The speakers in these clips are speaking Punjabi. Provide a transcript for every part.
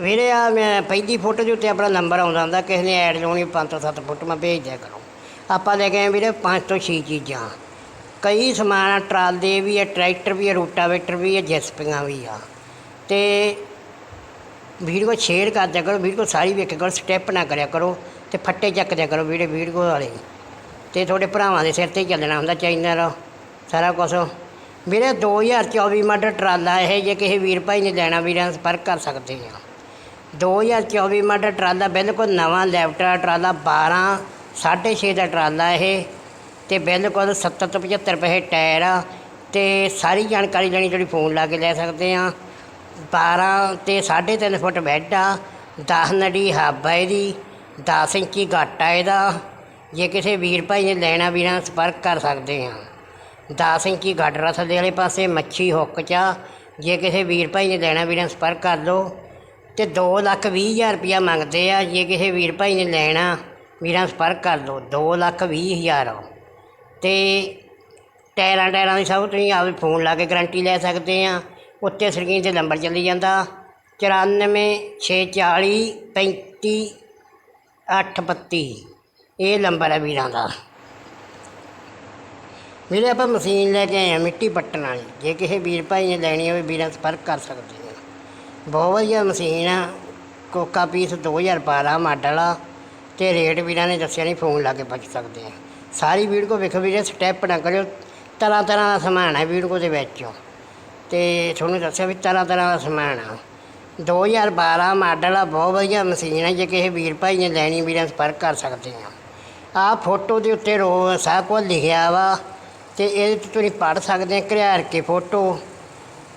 ਵੀਰੇ ਆ ਮੈਂ ਪਹਿਲੀ ਫੋਟੋ ਦੇ ਉੱਤੇ ਆਪਣਾ ਨੰਬਰ ਆਉਂਦਾ ਹੁੰਦਾ, ਕਿਸੇ ਨੇ ਐਡ ਲਾਉਣੀ, ਪੰਜ ਤੋਂ ਸੱਤ ਫੋਟੋਆਂ ਭੇਜ ਦਿਆ ਕਰੋ। ਆਪਾਂ ਲੈ ਕੇ ਆਏ ਵੀਰੇ ਪੰਜ ਤੋਂ ਛੇ ਚੀਜ਼ਾਂ। ਕਈ ਸਮਾਨ ਟਰਾਲੇ ਵੀ ਆ, ਟਰੈਕਟਰ ਵੀ ਹੈ ਰੂਟਾਵੇਟਰ ਵੀ ਹੈ ਜੈਸਪੀਆਂ ਵੀ ਆ। ਤੇ ਵੀਡੀਓ ਸ਼ੇਅਰ ਕਰ ਦਿਆ ਕਰੋ ਵੀਡੀਓ ਸਾਰੀ ਵੇਖਿਆ ਕਰੋ ਸਟੈਪ ਨਾ ਕਰਿਆ ਕਰੋ, ਤੇ ਫੱਟੇ ਚੱਕ ਦਿਆ ਕਰੋ ਵੀਡੀਓ ਵੀਡੀਓ ਵਾਲੇ। ਤੇ ਤੁਹਾਡੇ ਭਰਾਵਾਂ ਦੇ ਸਿਰ ਤੇ ਹੀ ਚੱਲਣਾ ਹੁੰਦਾ ਚੈਨਲ ਸਾਰਾ ਕੁਝ ਵੀਰੇ 2024 ਮਾਡਲ ਟਰਾਲਾ ਇਹ ਜੇ ਕਿਸੇ ਵੀਰ ਭਾਈ ਨੇ ਲੈਣਾ, ਵੀਰਾਂ ਨਾਲ ਸੰਪਰਕ ਕਰ ਸਕਦੇ ਆ। 2024 ਮਾਡਲ ਟਰਾਲਾ ਬਿਲਕੁਲ ਨਵਾਂ ਲੈਪਟਾ ਟਰਾਲਾ 12 6.5 ਦਾ ਟਰਾਲਾ ਇਹ। ਤੇ ਬਿਲਕੁਲ 70 ਤੋਂ 75 ਰੁਪਏ ਟਾਇਰ ਆ। ਤੇ ਸਾਰੀ ਜਾਣਕਾਰੀ ਲੈਣੀ ਜਿਹੜੀ ਫੋਨ ਲਾ ਕੇ ਲੈ ਸਕਦੇ ਆ। 12 ਤੇ 3.5 ਫੁੱਟ ਬੈੱਡ ਆ। 10 ਨੜੀ ਹੱਬ ਆ ਇਹਦੀ 10 ਇੰਚੀ ਗੱਟ ਆ ਇਹਦਾ। ਜੇ ਕਿਸੇ ਵੀਰ ਭਾਈ ਨੇ ਲੈਣਾ ਵੀਰਾਂ ਨਾਲ ਸੰਪਰਕ ਕਰ ਸਕਦੇ ਆ। 10 ਇੰਚੀ ਗੱਡ ਰਸਦੇ ਵਾਲੇ ਪਾਸੇ ਮੱਛੀ ਹੁੱਕ ਚ ਆ। ਜੇ ਕਿਸੇ ਵੀਰ ਭਾਈ ਨੇ ਲੈਣਾ ਵੀਰਾਂ ਨਾਲ ਸੰਪਰਕ ਕਰ ਲਓ। ਤੇ 2 ਲੱਖ ਵੀਹ ਹਜ਼ਾਰ ਰੁਪਇਆ ਮੰਗਦੇ ਆ, ਜੇ ਕਿਸੇ ਵੀਰ ਭਾਈ ਨੇ ਲੈਣਾ, ਵੀਰਾਂ ਸੰਪਰਕ ਕਰ ਲਓ 2 ਲੱਖ ਵੀਹ ਹਜ਼ਾਰ ਤੇ ਟਾਇਰਾਂ ਟਾਇਰਾਂ ਦੀ ਸਭ ਤੁਸੀਂ ਆਪੇ ਫੋਨ ਲਾ ਕੇ ਗਾਰੰਟੀ ਲੈ ਸਕਦੇ ਆ, ਉੱਤੇ ਸਕਰੀਨ ਤੇ ਨੰਬਰ ਚੱਲੀ ਜਾਂਦਾ 94 640 35 832 ਇਹ ਨੰਬਰ ਹੈ ਵੀਰਾਂ ਦਾ। ਵੀਰੇ ਆਪਾਂ ਮਸ਼ੀਨ ਲੈ ਕੇ ਆਏ ਆ ਮਿੱਟੀ ਪੱਟਣ ਵਾਲੀ, ਜੇ ਕਿਸੇ ਵੀਰ ਭਾਈ ਨੇ ਲੈਣੀ ਹੋਵੇ, ਵੀਰਾਂ ਸੰਪਰਕ ਕਰ ਸਕਦੇ ਬਹੁਤ ਵਧੀਆ ਮਸ਼ੀਨ ਆ। ਕੋਕਾ ਪੀਸ 2012 ਮਾਡਲ ਆ ਤੇ ਰੇਟ ਵੀ ਇਹਨਾਂ ਨੇ ਦੱਸਿਆ ਨਹੀਂ, ਫੋਨ ਲਾ ਕੇ ਪੁੱਛ ਸਕਦੇ ਆ। ਸਾਰੀ ਵੀਡੀਓ ਵੇਖੋ ਵੀਰੇ ਸਟੈਪ ਨਾ ਕਰਿਓ। ਤਰ੍ਹਾਂ ਤਰ੍ਹਾਂ ਦਾ ਸਮਾਨ ਹੈ ਵੀਡੀਓ ਦੇ ਵਿੱਚ। ਤੇ ਤੁਹਾਨੂੰ ਦੱਸਿਆ ਵੀ ਤਰ੍ਹਾਂ ਤਰ੍ਹਾਂ ਦਾ ਸਮਾਨ ਆ। 2012 ਮਾਡਲ ਆ, ਬਹੁਤ ਵਧੀਆ ਮਸ਼ੀਨ ਹੈ ਜੇ ਕਿਸੇ ਵੀਰ ਭਾਈ ਨੇ ਲੈਣੀ, ਵੀਰਾਂ ਸੰਪਰਕ ਕਰ ਸਕਦੇ ਆ। ਆਹ ਫੋਟੋ ਦੇ ਉੱਤੇ ਰੋ, ਸਭ ਕੁਝ ਲਿਖਿਆ ਵਾ। ਤੇ ਇਹਦੇ ਤੇ ਤੁਸੀਂ ਪੜ੍ਹ ਸਕਦੇ ਆ, ਘਰਿਆਰ ਕੇ ਫੋਟੋ।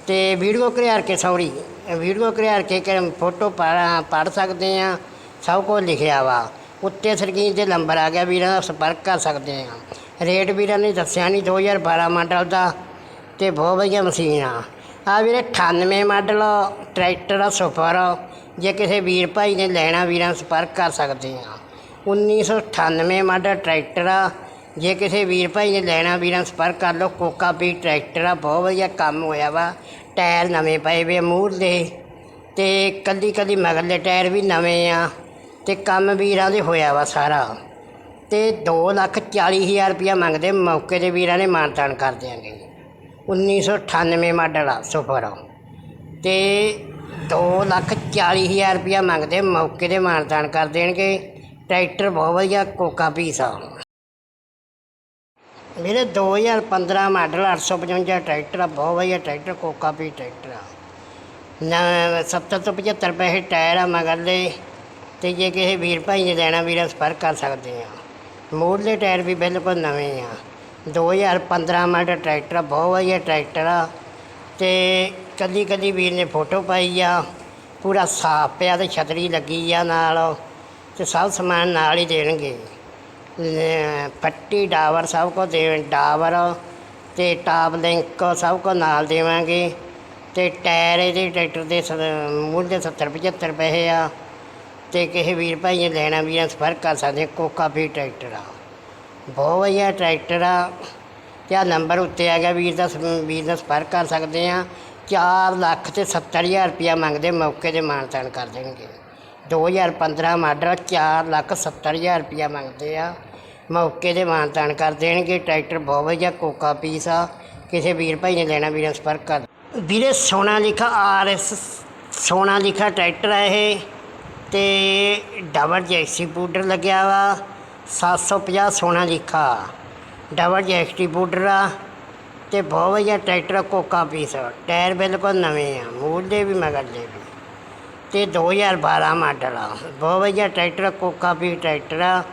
ਤੇ ਵੀਡੀਓ ਘਰਿਆਰ ਕੇ ਸੌਰੀ। ਵੀਡੀਓ ਕਰਿਆਰ ਕੇ ਕਿ ਫੋਟੋ ਪੜ ਪੜ੍ਹ ਸਕਦੇ ਆ, ਸਭ ਕੁਝ ਲਿਖਿਆ ਵਾ। ਉੱਤੇ ਸਕਰੀਨ ਤੇ ਨੰਬਰ ਆ ਗਿਆ ਵੀਰਾਂ ਦਾ, ਸੰਪਰਕ ਕਰ ਸਕਦੇ ਆ। ਰੇਟ ਵੀਰਾਂ ਨੇ ਦੱਸਿਆ ਨਹੀਂ 2012 ਮਾਡਲ ਦਾ ਤੇ ਬਹੁਤ ਵਧੀਆ ਮਸ਼ੀਨ ਆ। ਆ ਵੀਰੇ 98 ਮਾਡਲ ਟਰੈਕਟਰ ਆ ਸੁਪਰ ਜੇ ਕਿਸੇ ਵੀਰ ਭਾਈ ਨੇ ਲੈਣਾ, ਵੀਰਾਂ ਨਾਲ ਸੰਪਰਕ ਕਰ ਸਕਦੇ ਆ। 1998 ਮਾਡਲ ਟਰੈਕਟਰ ਆ। ਜੇ ਕਿਸੇ ਵੀਰ ਭਾਈ ਨੇ ਲੈਣਾ ਵੀਰਾਂ ਸੰਪਰਕ ਕਰ ਲਓ, ਕੋਕਾ ਪੀ ਟਰੈਕਟਰ ਆ, ਬਹੁਤ ਵਧੀਆ ਕੰਮ ਹੋਇਆ ਵਾ। ਟਾਇਰ ਨਵੇਂ ਪਏ ਵੇ ਮੂਹਰ ਦੇ ਤੇ ਕੱਲੀ ਕੱਲੀ ਮਗਰਲੇ ਟਾਇਰ ਵੀ ਨਵੇਂ ਆ ਤੇ ਕੰਮ ਵੀਰਾਂ ਦੇ ਹੋਇਆ ਵਾ ਸਾਰਾ। ਤੇ 2 ਲੱਖ 40 ਹਜ਼ਾਰ ਰੁਪਇਆ ਮੰਗਦੇ ਮੌਕੇ ਦੇ ਵੀਰਾਂ ਨੇ ਮਾਨਤਾਨ ਕਰ ਦਿਆਂਗੇ। 1998 ਮਾਡਲ ਆ ਸੁਪਰ। ਤੇ 2 ਲੱਖ 40 ਹਜ਼ਾਰ ਰੁਪਇਆ ਮੰਗਦੇ ਮੌਕੇ ਦੇ ਮਾਨਤਾਨ ਕਰ ਦੇਣਗੇ। ਟਰੈਕਟਰ ਬਹੁਤ ਵਧੀਆ, ਕੋਕਾ ਪੀਸ ਆ। ਮੇਰੇ 2015 ਮਾਡਲ 855 ਟਰੈਕਟਰ ਆ, ਬਹੁਤ ਵਧੀਆ ਟਰੈਕਟਰ, ਕੋਕਾ ਪੀ ਟਰੈਕਟਰ ਆ। ਨਾ 70 ਤੋਂ 75 ਪੈਸੇ ਟਾਇਰ ਆ ਮਗਰਲੇ ਤੇ ਜੇ ਕਿਸੇ ਵੀਰ ਭਾਈ ਨੇ ਲੈਣਾ, ਵੀਰਾਂ ਸੰਪਰਕ ਕਰ ਸਕਦੇ ਆ। ਮੂਹਰਲੇ ਟਾਇਰ ਵੀ ਬਿਲਕੁਲ ਨਵੇਂ ਆ। 2015 ਮਾਡਲ ਟਰੈਕਟਰ ਆ, ਬਹੁਤ ਵਧੀਆ ਟਰੈਕਟਰ ਆ। ਤੇ ਕੱਲੀ ਕੱਲੀ ਵੀਰ ਨੇ ਫੋਟੋ ਪਾਈ ਆ, ਪੂਰਾ ਸਾਫ਼ ਪਿਆ ਤੇ ਛਤਰੀ ਲੱਗੀ ਆ ਨਾਲ, ਤੇ ਸਭ ਸਮਾਨ ਨਾਲ ਹੀ ਦੇਣਗੇ। ਪੱਟੀ ਡਾਵਰ ਸਭ ਕੁਝ ਦੇ ਡਾਵਰ ਤੇ ਟਾਪ ਲਿੰਕ ਸਭ ਕੁਝ ਨਾਲ ਦੇਵਾਂਗੇ ਤੇ ਟਾਇਰ ਇਹਦੇ ਟਰੈਕਟਰ ਦੇ ਸ- ਮੂਲ ਦੇ 70 75 ਪੈਸੇ ਆ ਤੇ ਕਿਸੇ ਵੀਰ ਭਾਈ ਨੇ ਲੈਣਾ ਵੀਰਾਂ ਸੰਪਰਕ ਕਰ ਸਕਦੇ ਕੋਕਾ ਵੀ ਟਰੈਕਟਰ ਆ। ਬਹੁਤ ਵਧੀਆ ਟਰੈਕਟਰ ਆ ਤੇ ਨੰਬਰ ਉੱਤੇ ਆ ਗਿਆ, ਵੀਰ ਦਾ ਸ- ਵੀਰ ਦਾ ਸੰਪਰਕ ਕਰ ਸਕਦੇ ਆ 4 ਲੱਖ ਤੇ 70 ਹਜ਼ਾਰ ਰੁਪਇਆ ਮੰਗਦੇ ਮੌਕੇ ਦੇ ਮਾਨਤਾਨ ਕਰ ਦੇਣਗੇ। 2015 ਮਾਡਲ 4 ਲੱਖ 70 ਹਜ਼ਾਰ ਰੁਪਇਆ ਮੰਗਦੇ ਆ। ਮੌਕੇ ਦੇ ਮਾਨਤਾਨ ਕਰ ਦੇਣਗੇ। ਟਰੈਕਟਰ ਬਹੁਤ ਵਧੀਆ ਕੋਕਾ ਪੀਸ ਆ। ਕਿਸੇ ਵੀਰ ਭਾਈ ਨੇ ਲੈਣਾ ਵੀਰਾਂ ਸੰਪਰਕ ਕਰ ਵੀਰੇ ਸੋਨਾ ਲਿਖਾ ਆਰ ਐਸ ਸੋਨਾ ਲਿਖਾ ਟਰੈਕਟਰ ਆ ਇਹ। ਤੇ ਡਬਲ ਜੈਕਸੀ ਬੂਡਰ ਲੱਗਿਆ ਵਾ। 750 ਸੋਨਾ ਲਿਖਾ। ਡਬਲ ਜੈਕਸੀ ਪਾਊਡਰ ਆ। ਤੇ ਬਹੁਤ ਵਧੀਆ ਟਰੈਕਟਰ ਆ, ਕੋਕਾ ਪੀਸ ਆ। ਟਾਇਰ ਬਿਲਕੁਲ ਨਵੇਂ ਆ। ਮੂਲ ਮੂਹਰਲੇ ਵੀ ਮਗਰ ਮਗਰਲੇ ਵੀ। ਤੇ 2012 ਮਾਡਲ ਆ। ਬਹੁਤ ਵਧੀਆ ਟਰੈਕਟਰ ਆ, ਕੋਕਾ ਪੀ ਟਰੈਕਟਰ ਆ।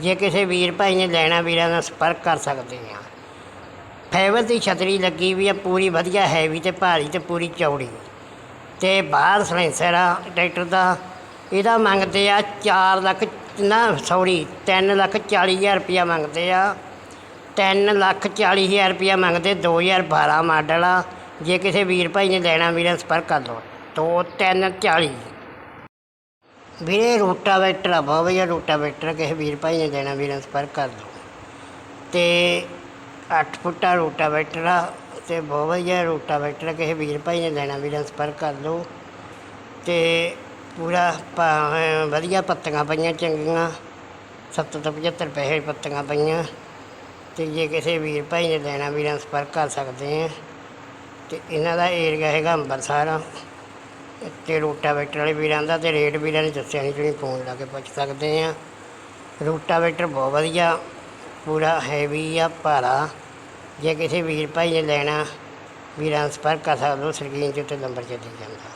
ਜੇ ਕਿਸੇ ਵੀਰ ਭਾਈ ਨੇ ਲੈਣਾ ਵੀਰਾਂ ਨਾਲ ਸੰਪਰਕ ਕਰ ਸਕਦੇ ਆ। ਫਾਈਬਰ ਦੀ ਛਤਰੀ ਲੱਗੀ ਵੀ ਆ ਪੂਰੀ ਵਧੀਆ ਹੈਵੀ ਤੇ ਭਾਰੀ ਤੇ ਪੂਰੀ ਚੌੜੀ। ਤੇ ਬਾਹਰ ਸਲੈਂਸਰ ਆ ਟਰੈਕਟਰ ਦਾ। ਇਹਦਾ ਮੰਗਦੇ ਆ 4 ਲੱਖ ਨਾ ਸੌਰੀ 3 ਲੱਖ 40 ਹਜ਼ਾਰ ਰੁਪਇਆ ਮੰਗਦੇ ਆ। 3 ਲੱਖ 40 ਹਜ਼ਾਰ ਰੁਪਇਆ ਮੰਗਦੇ 2012 ਮਾਡਲ ਆ। ਜੇ ਕਿਸੇ ਵੀਰ ਭਾਈ ਨੇ ਲੈਣਾ ਵੀਰਾਂ ਨਾਲ ਸੰਪਰਕ ਕਰ ਲਓ। ਦੋ ਤਿੰਨ 40 ਵੀਰੇ ਰੋਟਾਵੇਟਰ ਆ ਬਹੁਤ ਵਧੀਆ ਰੋਟਾਵੇਟਰ ਕਿਸੇ ਵੀਰ ਭਾਈ ਨੇ ਦੇਣਾ ਵੀਰਾਂ ਸੰਪਰਕ ਕਰ ਲਓ। ਤੇ 8 ਫੁੱਟਾ ਰੋਟਾਵੇਟਰ ਆ ਤੇ ਬਹੁਤ ਵਧੀਆ ਰੋਟਾਵੇਟਰ ਆ, ਕਿਸੇ ਵੀਰ ਭਾਈ ਨੇ ਲੈਣਾ ਵੀਰਾਂ ਸੰਪਰਕ ਕਰ ਲਓ। ਤੇ ਪੂਰਾ ਵਧੀਆ ਪੱਤੀਆਂ ਪਈਆਂ ਚੰਗੀਆਂ। 70 ਤੋਂ 75 ਪੈਸੇ ਪੱਤੀਆਂ ਪਈਆਂ। ਤੇ ਜੇ ਕਿਸੇ ਵੀਰ ਭਾਈ ਨੇ ਲੈਣਾ ਵੀਰਾਂ ਸੰਪਰਕ ਕਰ ਸਕਦੇ ਆ। ਤੇ ਇਹਨਾਂ ਦਾ ਏਰੀਆ ਹੈਗਾ ਅੰਬਰਸਰ। ਤੇ ਰੋਟਾਵੇਟਰ ਵਾਲੇ ਵੀਰਾਂ ਦਾ ਤੇ ਰੇਟ ਵੀਰਾਂ ਨੇ ਦੱਸਿਆ ਨਹੀਂ ਤੁਸੀਂ ਫੋਨ ਲਾ ਕੇ ਪੁੱਛ ਸਕਦੇ ਆ। ਰੋਟਾਵੇਟਰ ਬਹੁਤ ਵਧੀਆ, ਪੂਰਾ ਹੈਵੀ ਆ, ਭਾਰਾ। ਜੇ ਕਿਸੇ ਵੀਰ ਭਾਈ ਨੇ ਲੈਣਾ, ਵੀਰਾਂ ਸੰਪਰਕ ਕਰ ਸਕਦੇ ਹੋ, ਸਕਰੀਨ ਦੇ ਉੱਤੇ ਨੰਬਰ ਚੱਲੀ ਜਾਂਦਾ।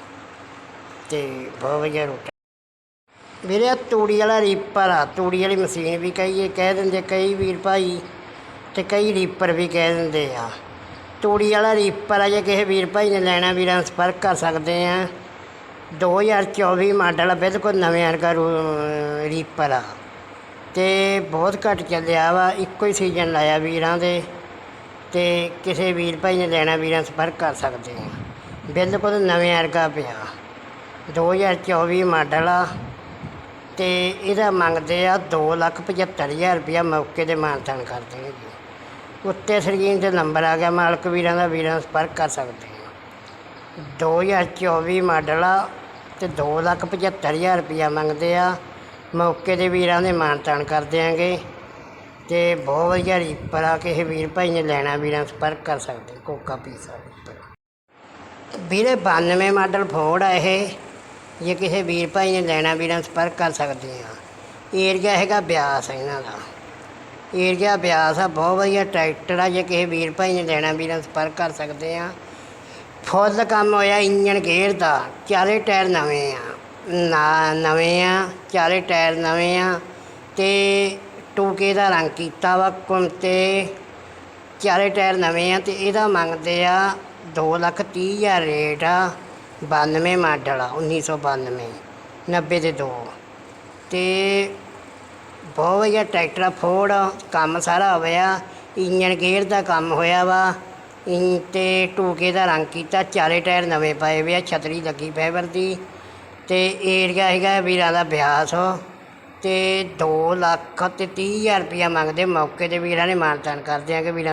ਤੇ ਬਹੁਤ ਵਧੀਆ ਰੋਟਾ ਵੀਰੇ ਆ ਤੂੜੀ ਵਾਲਾ ਰੀਪਰ ਆ। ਤੂੜੀ ਵਾਲੀ ਮਸ਼ੀਨ ਵੀ ਕਹੀਏ ਕਹਿ ਦਿੰਦੇ, ਕਈ ਵੀਰ ਭਾਈ ਤੇ ਕਈ ਰੀਪਰ ਵੀ ਕਹਿ ਦਿੰਦੇ ਆ। ਤੂੜੀ ਵਾਲਾ ਰੀਪਰ ਆ, ਜੇ ਕਿਸੇ ਵੀਰ ਭਾਈ ਨੇ ਲੈਣਾ, ਵੀਰਾਂ ਸੰਪਰਕ ਕਰ ਸਕਦੇ ਆ। 2024 ਮਾਡਲ ਆ, ਬਿਲਕੁਲ ਨਵੇਂ ਵਰਗਾ ਰੂ- ਰੀਪਰ ਆ। ਤੇ ਬਹੁਤ ਘੱਟ ਚੱਲਿਆ ਵਾ, ਇੱਕੋ ਹੀ ਸੀਜ਼ਨ ਲਾਇਆ ਵੀਰਾਂ ਦੇ। ਤੇ ਕਿਸੇ ਵੀਰ ਭਾਈ ਨੇ ਲੈਣਾ, ਵੀਰਾਂ ਸੰਪਰਕ ਕਰ ਸਕਦੇ ਆ। ਬਿਲਕੁਲ ਨਵੇਂ ਵਰਗਾ ਪਿਆ। 2024 ਮਾਡਲ ਆ, ਤੇ ਇਹਦਾ ਮੰਗਦੇ ਆ ਦੋ ਲੱਖ ਪਝੱਤਰ ਹਜ਼ਾਰ ਰੁਪਇਆ ਮੌਕੇ ਤੇ ਮਾਨਤਾਨ ਕਰ ਦੇਣਗੇ। ਉੱਤੇ ਸਕਰੀਨ ਤੇ ਨੰਬਰ ਆ ਗਿਆ, ਮਾਲਕ ਵੀਰਾਂ ਦਾ, ਵੀਰਾਂ ਸੰਪਰਕ ਕਰ ਸਕਦੇ ਆ। 2024 ਮਾਡਲ ਆ ਤੇ ਦੋ ਲੱਖ ਪਝੱਤਰ ਹਜ਼ਾਰ ਰੁਪਇਆ ਮੰਗਦੇ ਆ। ਮੌਕੇ ਦੇ ਵੀਰਾਂ ਦੇ ਮਾਨਤਾਨ ਕਰ ਦਿਆਂਗੇ। ਤੇ ਬਹੁਤ ਵਧੀਆ ਰੀਪਰ ਆ ਕਿਸੇ ਵੀਰ ਭਾਈ ਨੇ ਲੈਣਾ, ਵੀਰਾਂ ਸੰਪਰਕ ਕਰ ਸਕਦੇ, ਕੋਕਾ ਪੀਸਾ ਰੀਪਰ ਵੀਰੇ 92 ਮਾਡਲ ਫੋਰਡ ਆ ਇਹ। ਜੇ ਕਿਸੇ ਵੀਰ ਭਾਈ ਨੇ ਲੈਣਾ, ਵੀਰਾਂ ਸੰਪਰਕ ਕਰ ਸਕਦੇ ਆ। ਏਰੀਆ ਹੈਗਾ ਬਿਆਸ ਇਹਨਾਂ ਦਾ। ਏਰੀਆ ਬਿਆਸ ਆ, ਬਹੁਤ ਵਧੀਆ ਟਰੈਕਟਰ ਆ। ਜੇ ਕਿਸੇ ਵੀਰ ਭਾਈ ਨੇ ਲੈਣਾ, ਵੀਰਾਂ ਸੰਪਰਕ ਕਰ ਸਕਦੇ ਆ। ਫੁੱਲ ਕੰਮ ਹੋਇਆ ਇੰਜਨ ਗੇਅਰ ਦਾ, ਚਾਰੇ ਟਾਇਰ ਨਵੇਂ ਆ। ਨਾ, ਨਵੇਂ ਆ, ਚਾਰੇ ਟਾਇਰ ਨਵੇਂ ਆ ਤੇ ਟੂਕੇ ਦਾ ਰੰਗ ਕੀਤਾ ਵਾ ਕੁਮ ਚਾਰੇ ਟਾਇਰ ਨਵੇਂ ਆ ਤੇ ਇਹਦਾ ਮੰਗਦੇ ਆ ਦੋ ਲੱਖ ਤੀਹ ਹਜ਼ਾਰ ਰੇਟ ਆ 92 ਮਾਡਲ ਆ 1992 90 ਦੇ ਦੋ। ਤੇ ਬਹੁਤ ਵਧੀਆ ਟਰੈਕਟਰ ਆ ਫੋਰਡ ਕੰਮ ਸਾਰਾ ਹੋਇਆ ਇੰਜਨ ਗੇਅਰ ਦਾ ਕੰਮ ਹੋਇਆ ਵਾ। ਤੇ ਟੂਕੇ ਦਾ ਰੰਗ ਕੀਤਾ, ਚਾਰੇ ਟਾਇਰ ਨਵੇਂ ਪਾਏ ਵੇ ਆ, ਛਤਰੀ ਲੱਗੀ ਫਾਈਬਰ ਦੀ ਤੇ ਏਰੀਆ ਹੈਗਾ ਵੀਰਾਂ ਦਾ ਬਿਆਸ। ਤੇ 2 ਲੱਖ ਤੇ 30 ਹਜ਼ਾਰ ਰੁਪਇਆ ਮੰਗਦੇ, ਮੌਕੇ ਤੇ ਵੀਰਾਂ ਨੇ ਮਾਨਤਾਨ ਕਰ ਕਿ ਵੀਰਾਂ